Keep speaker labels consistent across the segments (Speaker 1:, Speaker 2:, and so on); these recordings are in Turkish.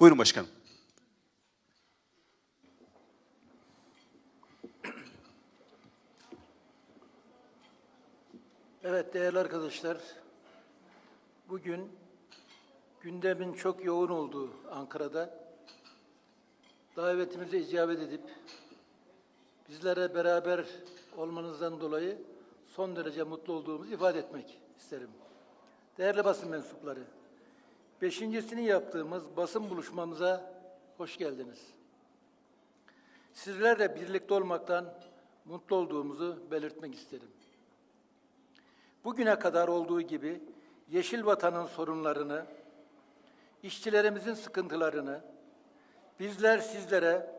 Speaker 1: Buyurun başkanım.
Speaker 2: Evet değerli arkadaşlar, bugün gündemin çok yoğun olduğu Ankara'da davetimize icabet edip bizlere beraber olmanızdan dolayı son derece mutlu olduğumuzu ifade etmek isterim. Değerli basın mensupları, beşincisini yaptığımız basın buluşmamıza hoş geldiniz. Sizlerle birlikte olmaktan mutlu olduğumuzu belirtmek isterim. Bugüne kadar olduğu gibi Yeşil Vatan'ın sorunlarını, işçilerimizin sıkıntılarını bizler sizlere,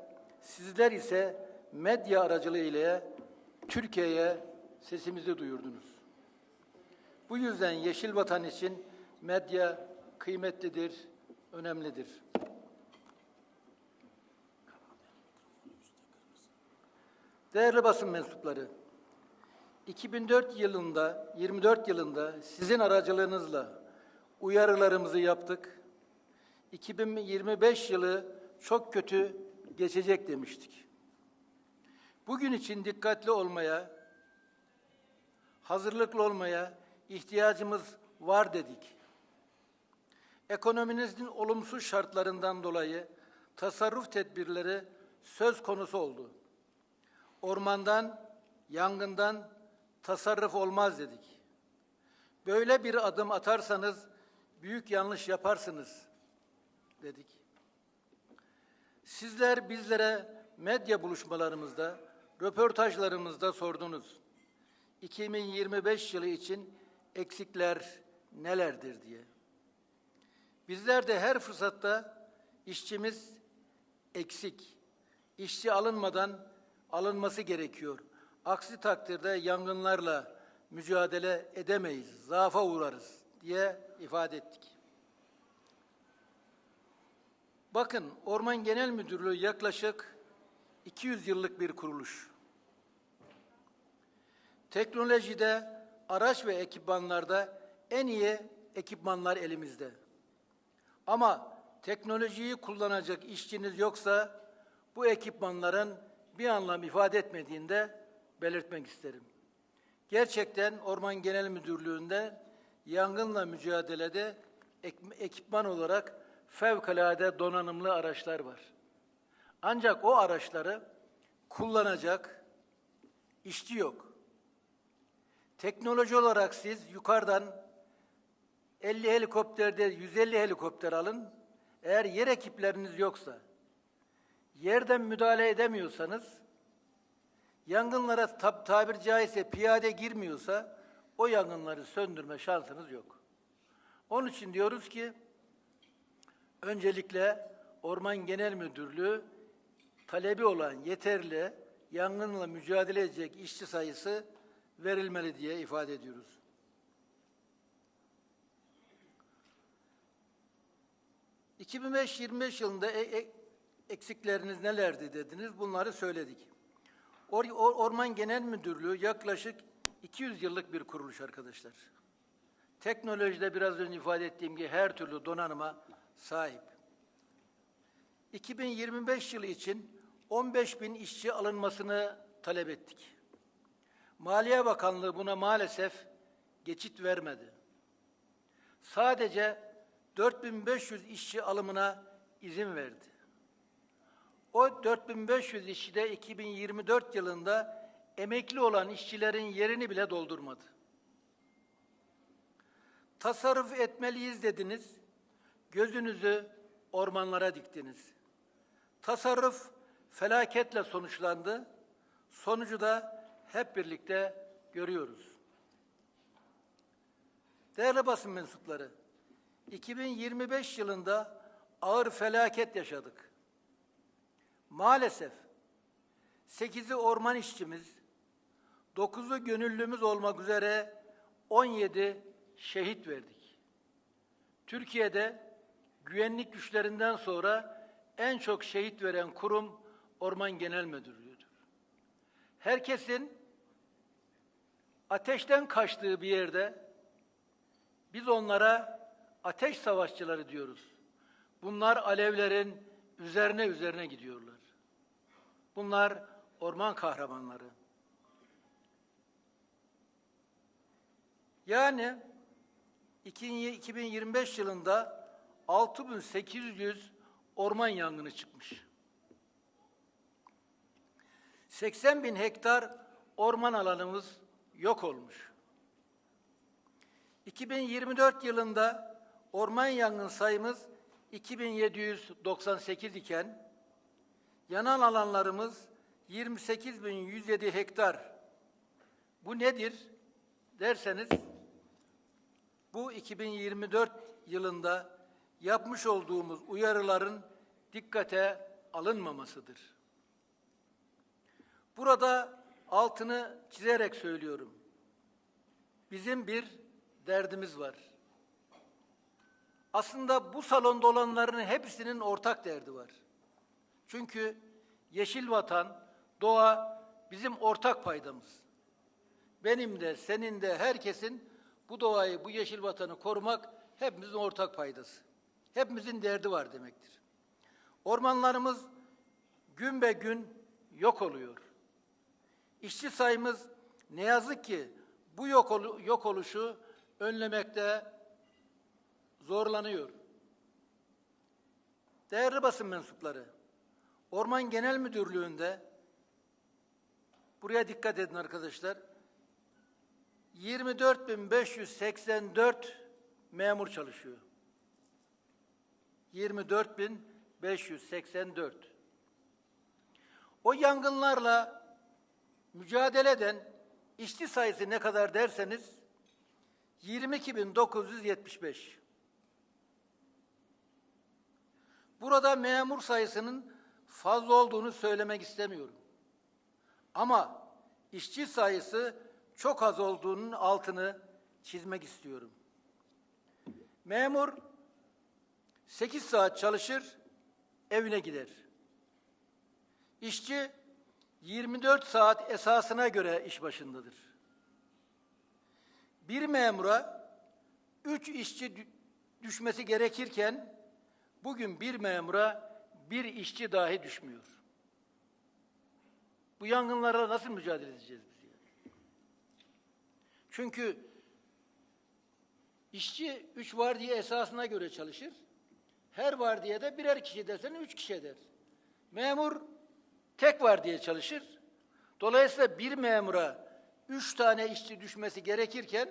Speaker 2: sizler ise medya aracılığıyla Türkiye'ye sesimizi duyurdunuz. Bu yüzden Yeşil Vatan için medya kıymetlidir, önemlidir. Değerli basın mensupları, 2004 yılında, 24 yılında sizin aracılığınızla uyarılarımızı yaptık. 2025 yılı çok kötü geçecek demiştik. Bugün için dikkatli olmaya, hazırlıklı olmaya ihtiyacımız var dedik. Ekonominizin olumsuz şartlarından dolayı tasarruf tedbirleri söz konusu oldu. Ormandan, yangından tasarruf olmaz dedik. Böyle bir adım atarsanız büyük yanlış yaparsınız dedik. Sizler bizlere medya buluşmalarımızda, röportajlarımızda sordunuz. 2025 yılı için eksikler nelerdir diye. Bizler de her fırsatta işçimiz eksik, işçi alınmadan alınması gerekiyor. Aksi takdirde yangınlarla mücadele edemeyiz, zaafa uğrarız diye ifade ettik. Bakın Orman Genel Müdürlüğü yaklaşık 200 yıllık bir kuruluş. Teknolojide, araç ve ekipmanlarda en iyi ekipmanlar elimizde. Ama teknolojiyi kullanacak işçiniz yoksa bu ekipmanların bir anlam ifade etmediğinde belirtmek isterim. Gerçekten Orman Genel Müdürlüğü'nde yangınla mücadelede ekipman olarak fevkalade donanımlı araçlar var. Ancak o araçları kullanacak işçi yok. Teknoloji olarak siz yukarıdan 50 helikopterde 150 helikopter alın. Eğer yer ekipleriniz yoksa, yerden müdahale edemiyorsanız, yangınlara tab tabir caizse piyade girmiyorsa, o yangınları söndürme şansınız yok. Onun için diyoruz ki, öncelikle Orman Genel Müdürlüğü talebi olan yeterli yangınla mücadele edecek işçi sayısı verilmeli diye ifade ediyoruz. ...2025 yılında e e eksikleriniz nelerdi dediniz, bunları söyledik. Or Orman Genel Müdürlüğü yaklaşık 200 yıllık bir kuruluş arkadaşlar. Teknolojide biraz önce ifade ettiğim gibi her türlü donanıma sahip. 2025 yılı için 15 bin işçi alınmasını talep ettik. Maliye Bakanlığı buna maalesef geçit vermedi. Sadece 4500 işçi alımına izin verdi. O 4500 işçi de 2024 yılında emekli olan işçilerin yerini bile doldurmadı. Tasarruf etmeliyiz dediniz, gözünüzü ormanlara diktiniz. Tasarruf felaketle sonuçlandı, sonucu da hep birlikte görüyoruz. Değerli basın mensupları, 2025 yılında ağır felaket yaşadık. Maalesef 8'i orman işçimiz, 9'u gönüllümüz olmak üzere 17 şehit verdik. Türkiye'de güvenlik güçlerinden sonra en çok şehit veren kurum Orman Genel Müdürlüğü'dür. Herkesin ateşten kaçtığı bir yerde biz onlara ateş savaşçıları diyoruz. Bunlar alevlerin üzerine üzerine gidiyorlar. Bunlar orman kahramanları. Yani 2025 yılında 6800 orman yangını çıkmış. 80 bin hektar orman alanımız yok olmuş. 2024 yılında orman yangın sayımız 2798 iken yanan alanlarımız 28.107 hektar. Bu nedir derseniz bu 2024 yılında yapmış olduğumuz uyarıların dikkate alınmamasıdır. Burada altını çizerek söylüyorum. Bizim bir derdimiz var. Aslında bu salonda olanların hepsinin ortak derdi var. Çünkü yeşil vatan, doğa bizim ortak paydamız. Benim de, senin de, herkesin bu doğayı, bu yeşil vatanı korumak hepimizin ortak paydası. Hepimizin derdi var demektir. Ormanlarımız gün be gün yok oluyor. İşçi sayımız ne yazık ki bu yok, olu- yok oluşu önlemekte zorlanıyor. Değerli basın mensupları, Orman Genel Müdürlüğü'nde buraya dikkat edin arkadaşlar. 24.584 memur çalışıyor. 24.584. O yangınlarla mücadele eden işçi sayısı ne kadar derseniz 22.975. Burada memur sayısının fazla olduğunu söylemek istemiyorum. Ama işçi sayısı çok az olduğunun altını çizmek istiyorum. Memur 8 saat çalışır, evine gider. İşçi 24 saat esasına göre iş başındadır. Bir memura 3 işçi dü- düşmesi gerekirken bugün bir memura bir işçi dahi düşmüyor. Bu yangınlarla nasıl mücadele edeceğiz biz ya? Çünkü işçi üç vardiya esasına göre çalışır. Her vardiyada birer kişi dersen üç kişi eder. Memur tek vardiya çalışır. Dolayısıyla bir memura üç tane işçi düşmesi gerekirken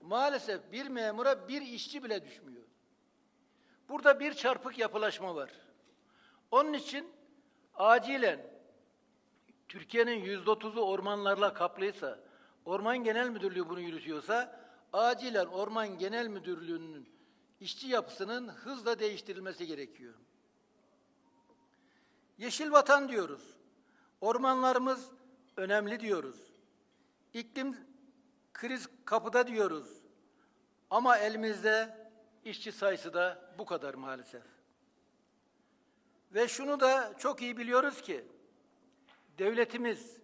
Speaker 2: maalesef bir memura bir işçi bile düşmüyor. Burada bir çarpık yapılaşma var. Onun için acilen Türkiye'nin yüzde otuzu ormanlarla kaplıysa, Orman Genel Müdürlüğü bunu yürütüyorsa, acilen Orman Genel Müdürlüğü'nün işçi yapısının hızla değiştirilmesi gerekiyor. Yeşil vatan diyoruz. Ormanlarımız önemli diyoruz. İklim kriz kapıda diyoruz. Ama elimizde işçi sayısı da bu kadar maalesef. Ve şunu da çok iyi biliyoruz ki devletimiz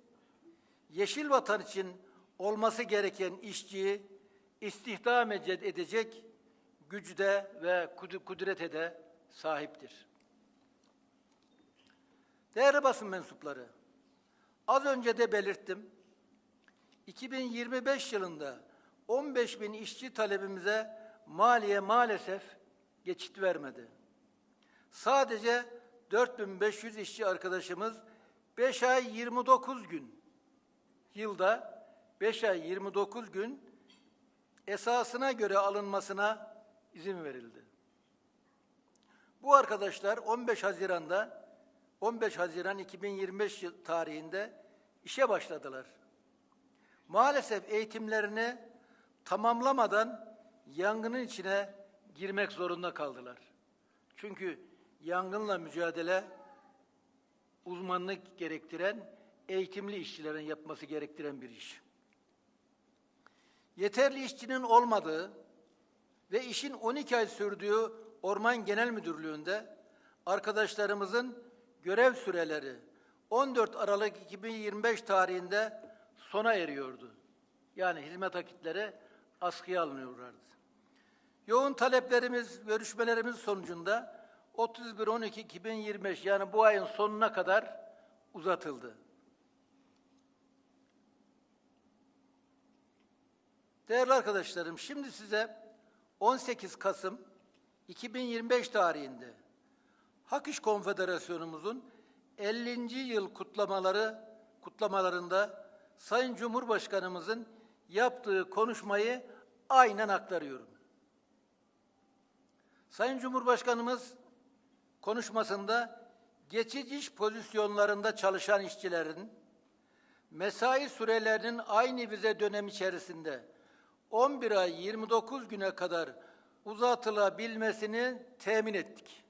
Speaker 2: yeşil vatan için olması gereken işçiyi istihdam ede- edecek gücde ve kudrete de sahiptir. Değerli basın mensupları, az önce de belirttim. 2025 yılında 15 bin işçi talebimize maliye maalesef geçit vermedi. Sadece 4500 işçi arkadaşımız 5 ay 29 gün yılda 5 ay 29 gün esasına göre alınmasına izin verildi. Bu arkadaşlar 15 Haziran'da 15 Haziran 2025 yıl tarihinde işe başladılar. Maalesef eğitimlerini tamamlamadan yangının içine girmek zorunda kaldılar. Çünkü yangınla mücadele uzmanlık gerektiren, eğitimli işçilerin yapması gerektiren bir iş. Yeterli işçinin olmadığı ve işin 12 ay sürdüğü Orman Genel Müdürlüğü'nde arkadaşlarımızın görev süreleri 14 Aralık 2025 tarihinde sona eriyordu. Yani hizmet akitleri askıya alınıyorlardı. Yoğun taleplerimiz, görüşmelerimiz sonucunda 31-12-2025 yani bu ayın sonuna kadar uzatıldı. Değerli arkadaşlarım, şimdi size 18 Kasım 2025 tarihinde Hak İş Konfederasyonumuzun 50. yıl kutlamaları kutlamalarında Sayın Cumhurbaşkanımızın yaptığı konuşmayı aynen aktarıyorum. Sayın Cumhurbaşkanımız konuşmasında geçici iş pozisyonlarında çalışan işçilerin mesai sürelerinin aynı vize dönemi içerisinde 11 ay 29 güne kadar uzatılabilmesini temin ettik.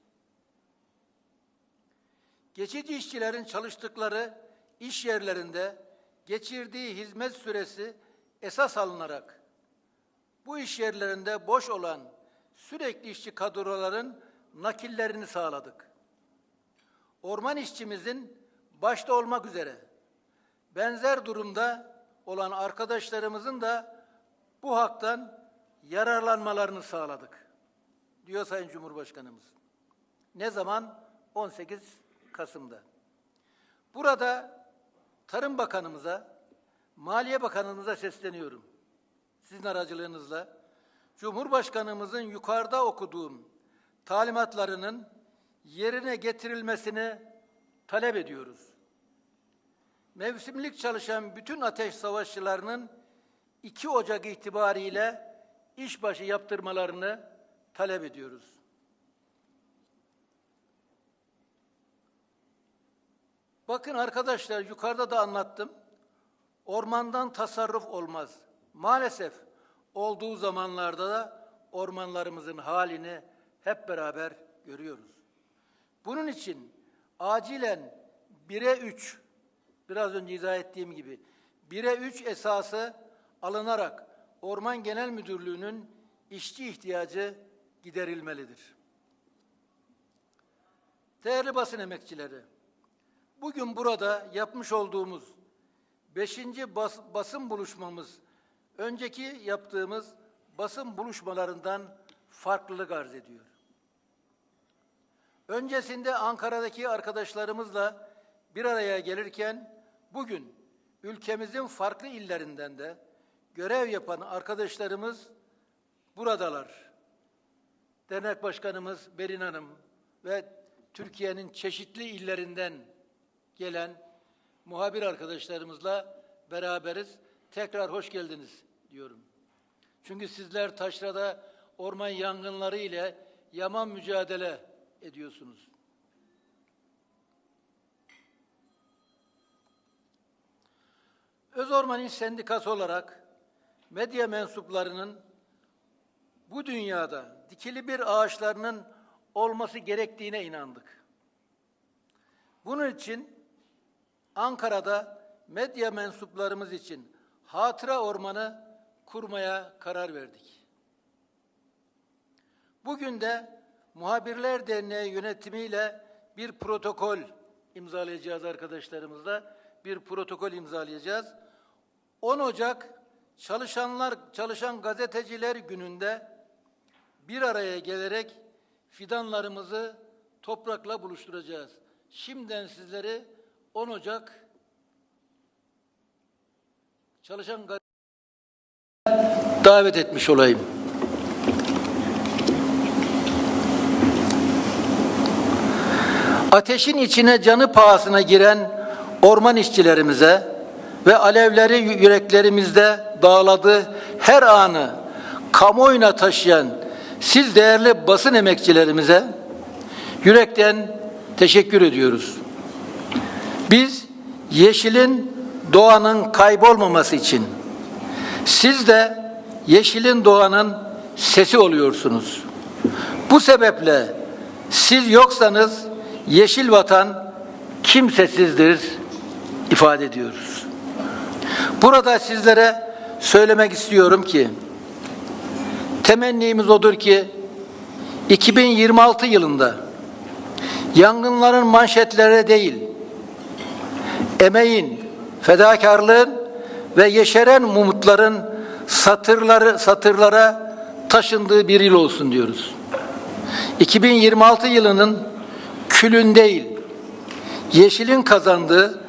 Speaker 2: Geçici işçilerin çalıştıkları iş yerlerinde geçirdiği hizmet süresi esas alınarak bu iş yerlerinde boş olan sürekli işçi kadroların nakillerini sağladık. Orman işçimizin başta olmak üzere benzer durumda olan arkadaşlarımızın da bu haktan yararlanmalarını sağladık. Diyor Sayın Cumhurbaşkanımız. Ne zaman? 18 Kasım'da. Burada Tarım Bakanımıza, Maliye Bakanımıza sesleniyorum. Sizin aracılığınızla Cumhurbaşkanımızın yukarıda okuduğum talimatlarının yerine getirilmesini talep ediyoruz. Mevsimlik çalışan bütün ateş savaşçılarının 2 Ocak itibariyle işbaşı yaptırmalarını talep ediyoruz. Bakın arkadaşlar yukarıda da anlattım. Ormandan tasarruf olmaz. Maalesef olduğu zamanlarda da ormanlarımızın halini hep beraber görüyoruz. Bunun için acilen 1'e 3 biraz önce izah ettiğim gibi 1'e 3 esası alınarak Orman Genel Müdürlüğü'nün işçi ihtiyacı giderilmelidir. Değerli basın emekçileri, bugün burada yapmış olduğumuz beşinci bas, basın buluşmamız, önceki yaptığımız basın buluşmalarından farklılık arz ediyor. Öncesinde Ankara'daki arkadaşlarımızla bir araya gelirken bugün ülkemizin farklı illerinden de görev yapan arkadaşlarımız buradalar. Dernek Başkanımız Berin Hanım ve Türkiye'nin çeşitli illerinden gelen muhabir arkadaşlarımızla beraberiz. Tekrar hoş geldiniz diyorum. Çünkü sizler taşrada orman yangınları ile yaman mücadele ediyorsunuz. Öz Orman İş Sendikası olarak medya mensuplarının bu dünyada dikili bir ağaçlarının olması gerektiğine inandık. Bunun için Ankara'da medya mensuplarımız için hatıra ormanı kurmaya karar verdik. Bugün de Muhabirler Derneği yönetimiyle bir protokol imzalayacağız arkadaşlarımızla. Bir protokol imzalayacağız. 10 Ocak çalışanlar çalışan gazeteciler gününde bir araya gelerek fidanlarımızı toprakla buluşturacağız. Şimdiden sizleri 10 Ocak çalışan davet etmiş olayım. Ateşin içine canı pahasına giren orman işçilerimize ve alevleri yüreklerimizde dağladığı her anı kamuoyuna taşıyan siz değerli basın emekçilerimize yürekten teşekkür ediyoruz. Biz yeşilin doğanın kaybolmaması için siz de yeşilin doğanın sesi oluyorsunuz. Bu sebeple siz yoksanız yeşil vatan kimsesizdir ifade ediyoruz. Burada sizlere söylemek istiyorum ki temennimiz odur ki 2026 yılında yangınların manşetlere değil emeğin, fedakarlığın ve yeşeren umutların satırları satırlara taşındığı bir yıl olsun diyoruz. 2026 yılının külün değil, yeşilin kazandığı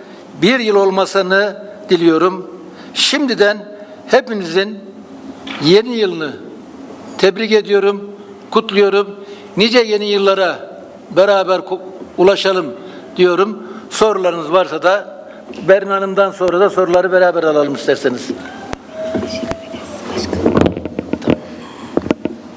Speaker 2: bir yıl olmasını diliyorum. Şimdiden hepinizin yeni yılını tebrik ediyorum, kutluyorum. Nice yeni yıllara beraber ulaşalım diyorum. Sorularınız varsa da Berin Hanım'dan sonra da soruları beraber alalım isterseniz.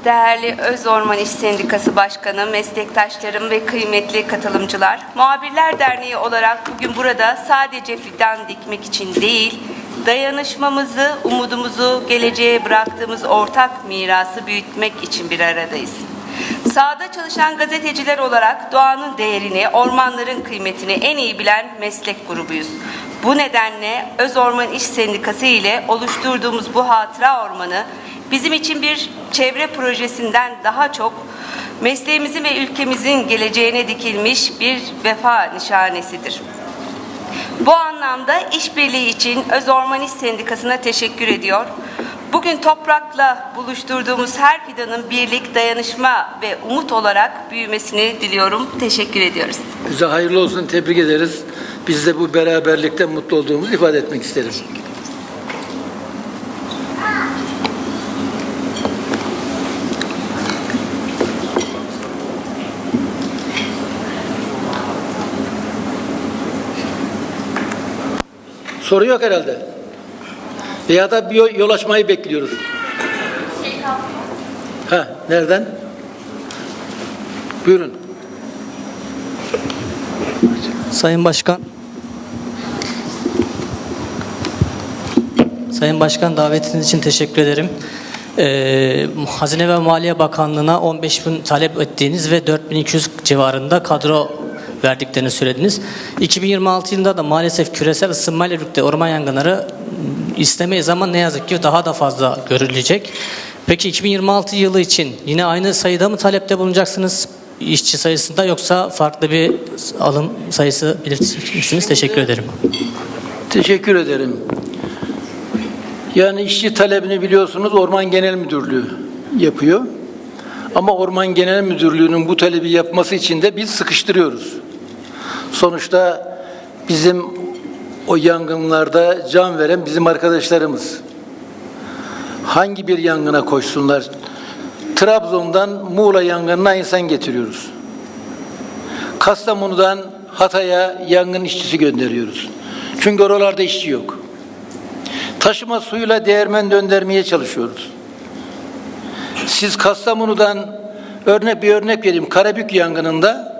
Speaker 1: Değerli Öz Orman İş Sendikası Başkanı, meslektaşlarım ve kıymetli katılımcılar, Muhabirler Derneği olarak bugün burada sadece fidan dikmek için değil, dayanışmamızı, umudumuzu, geleceğe bıraktığımız ortak mirası büyütmek için bir aradayız. Sahada çalışan gazeteciler olarak doğanın değerini, ormanların kıymetini en iyi bilen meslek grubuyuz. Bu nedenle Öz Orman İş Sendikası ile oluşturduğumuz bu hatıra ormanı bizim için bir çevre projesinden daha çok mesleğimizin ve ülkemizin geleceğine dikilmiş bir vefa nişanesidir. Bu anlamda işbirliği için Öz Orman İş Sendikası'na teşekkür ediyor. Bugün toprakla buluşturduğumuz her fidanın birlik, dayanışma ve umut olarak büyümesini diliyorum. Teşekkür ediyoruz.
Speaker 2: Bize hayırlı olsun, tebrik ederiz. Biz de bu beraberlikte mutlu olduğumuzu ifade etmek isteriz. Soru yok herhalde. Veya da bir yol- açmayı bekliyoruz. Ha, nereden? Buyurun.
Speaker 3: Sayın Başkan. Sayın Başkan davetiniz için teşekkür ederim. Ee, Hazine ve Maliye Bakanlığı'na 15 bin talep ettiğiniz ve 4200 civarında kadro verdiklerini söylediniz. 2026 yılında da maalesef küresel ısınmayla birlikte orman yangınları istemeyiz ama ne yazık ki daha da fazla görülecek. Peki 2026 yılı için yine aynı sayıda mı talepte bulunacaksınız işçi sayısında yoksa farklı bir alım sayısı belirtecek misiniz? Teşekkür ederim.
Speaker 2: Teşekkür ederim. Yani işçi talebini biliyorsunuz Orman Genel Müdürlüğü yapıyor. Ama Orman Genel Müdürlüğü'nün bu talebi yapması için de biz sıkıştırıyoruz. Sonuçta bizim o yangınlarda can veren bizim arkadaşlarımız. Hangi bir yangına koşsunlar? Trabzon'dan Muğla yangınına insan getiriyoruz. Kastamonu'dan Hatay'a yangın işçisi gönderiyoruz. Çünkü oralarda işçi yok. Taşıma suyuyla değirmen döndürmeye çalışıyoruz. Siz Kastamonu'dan örnek bir örnek vereyim. Karabük yangınında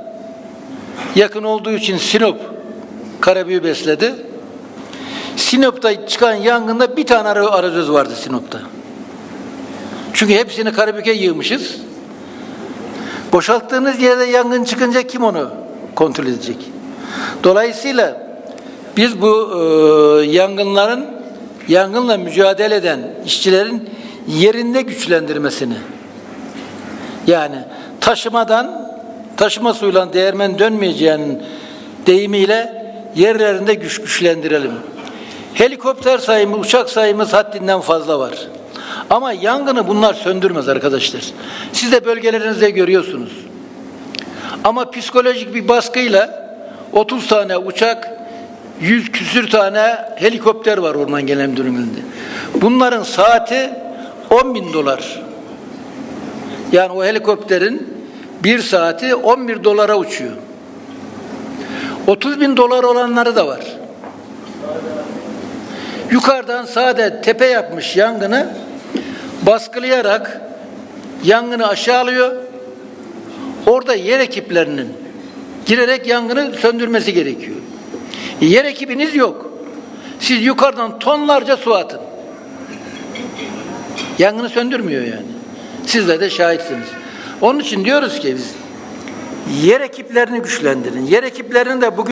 Speaker 2: yakın olduğu için Sinop Karabük'ü besledi. Sinop'ta çıkan yangında bir tane ara- arazöz vardı Sinop'ta. Çünkü hepsini Karabük'e yığmışız. Boşalttığınız yerde yangın çıkınca kim onu kontrol edecek? Dolayısıyla biz bu e, yangınların yangınla mücadele eden işçilerin yerinde güçlendirmesini yani taşımadan taşıma suyla değirmen dönmeyeceğinin deyimiyle yerlerinde güç güçlendirelim. Helikopter sayımız, uçak sayımız haddinden fazla var. Ama yangını bunlar söndürmez arkadaşlar. Siz de bölgelerinizde görüyorsunuz. Ama psikolojik bir baskıyla 30 tane uçak, 100 küsür tane helikopter var Orman Genel Müdürlüğü'nde. Bunların saati 10 bin dolar. Yani o helikopterin bir saati 11 dolara uçuyor. 30 bin dolar olanları da var. Yukarıdan sade tepe yapmış yangını baskılayarak yangını aşağı alıyor. Orada yer ekiplerinin girerek yangını söndürmesi gerekiyor. Yer ekibiniz yok. Siz yukarıdan tonlarca su atın. Yangını söndürmüyor yani. Sizler de şahitsiniz. Onun için diyoruz ki biz yer ekiplerini güçlendirin. Yer ekiplerini de bugün